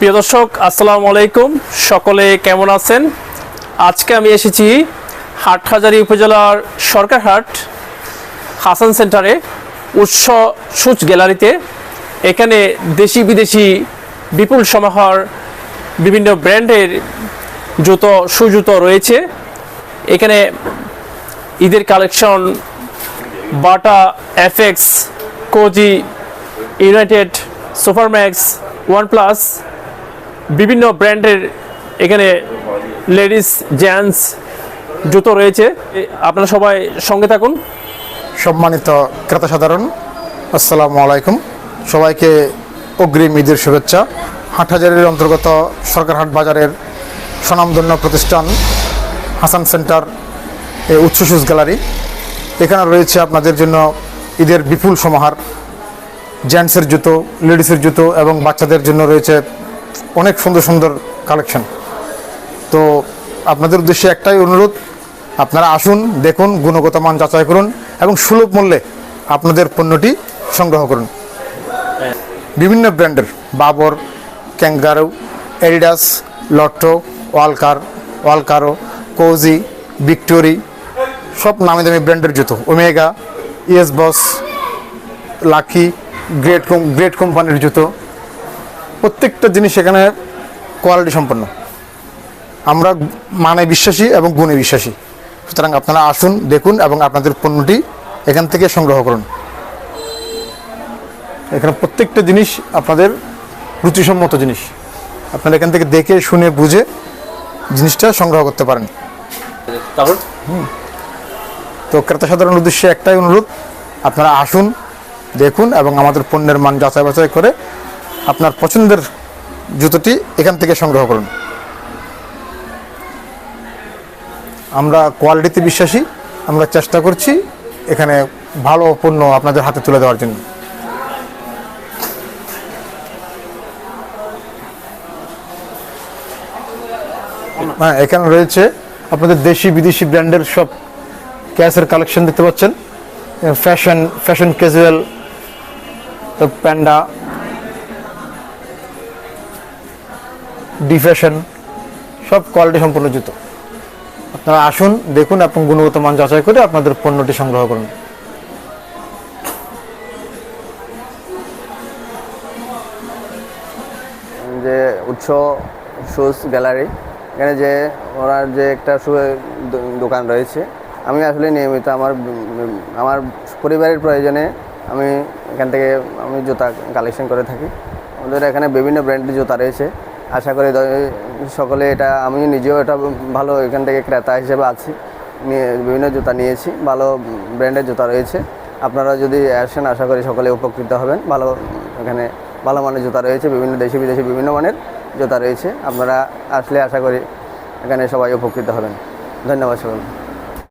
প্রিয় দর্শক, আসসালামু আলাইকুম। সকলে কেমন আছেন? আজকে আমি এসেছি হাটহাজারী উপজেলার সরকারহাট হাসান সেন্টারে উৎস সূচ গ্যালারিতে। এখানে দেশি বিদেশি বিপুল সমাহার বিভিন্ন ব্র্যান্ডের জুতো, সুজুতো রয়েছে। এখানে ঈদের collection Bata FX Cozy, United, Supermax, OnePlus বিভিন্ন ব্র্যান্ডের এখানে লেডিস, জেন্টস জুতো রয়েছে। আপনারা সবাই সঙ্গে থাকুন। সম্মানিত ক্রেতা সাধারণ আসসালামু আলাইকুম। সবাইকে অগ্রিম ঈদের শুভেচ্ছা। হাটহাজারের অন্তর্গত সরকারহাট বাজারের স্বনামধন্য প্রতিষ্ঠান হাসান সেন্টার এ উচ্চ সুজ গ্যালারি। এখানে রয়েছে আপনাদের জন্য ঈদের বিপুল সমাহার। জেন্টসের জুতো, লেডিসের জুতো এবং বাচ্চাদের জন্য রয়েছে অনেক সুন্দর সুন্দর কালেকশন তো আপনাদের উদ্দেশ্যে একটাই অনুরোধ, আপনারা আসুন, দেখুন, গুণগত মান যাচাই করুন এবং সুলভ মূল্যে আপনাদের পণ্যটি সংগ্রহ করুন। বিভিন্ন ব্র্যান্ডের, Babur, Kangaroo Adidas Lotto, Walker, Walkaroo, Cozy, Victory, সব নামি দামি ব্র্যান্ডের জুতো। Omega, Yes Boss, Lucky, Great Great কোম্পানির জুতো। প্রত্যেকটা জিনিস এখানে কোয়ালিটি সম্পন্ন। আমরা মানে বিশ্বাসী এবং গুণে বিশ্বাসী। সুতরাং আপনারা আসুন দেখুন এবং আপনাদের পণ্যটি এখান থেকে সংগ্রহ করুন। এখানে প্রত্যেকটা জিনিস আপনাদের রুচিসম্মত জিনিস। আপনারা এখান থেকে দেখে শুনে বুঝে জিনিসটা সংগ্রহ করতে পারেন। তো ক্রেতা সাধারণ উদ্দেশ্যে একটাই অনুরোধ আপনারা আসুন দেখুন এবং আমাদের পণ্যের মান যাচাই বাছাই করে আপনার পছন্দের জুতোটি এখান থেকে সংগ্রহ করুন। আমরা কোয়ালিটিতে বিশ্বাসী, আমরা চেষ্টা করছি এখানে ভালো পণ্য আপনাদের হাতে তুলে দেওয়ার জন্য। হ্যাঁ এখানে রয়েছে আপনাদের দেশি, বিদেশি ব্র্যান্ডের সব ক্যাশের কালেকশন দেখতে পাচ্ছেন। Fashion fashion casual Panda D fashion সব কোয়ালিটি সম্পূর্ণ জুতো আপনারা আসুন, দেখুন এবং গুণগত মান যাচাই করে আপনাদের পণ্যটি সংগ্রহ করুন। যে উৎস শুজ গ্যালারি এখানে যে ওনার যে একটা শু দোকান রয়েছে, আমি আসলে নিয়মিত আমার আমার পরিবারের প্রয়োজনে আমি এখান থেকে আমি জুতা কালেকশন করে থাকি। আমাদের এখানে বিভিন্ন ব্র্যান্ডের জুতা রয়েছে। আশা করি সকলে এটা, আমি নিজেও এটা ভালো এখান থেকে ক্রেতা হিসেবে আছি। নিয়ে বিভিন্ন জুতা নিয়েছি, ভালো ব্র্যান্ডের জুতা রয়েছে। আপনারা যদি আসেন, আশা করি সকলে উপকৃত হবেন। ভালো, এখানে ভালো মানের জুতা রয়েছে, বিভিন্ন দেশি বিদেশি বিভিন্ন মানের জুতা রয়েছে। আপনারা আসলে আশা করি এখানে সবাই উপকৃত হবেন। ধন্যবাদ সকলকে।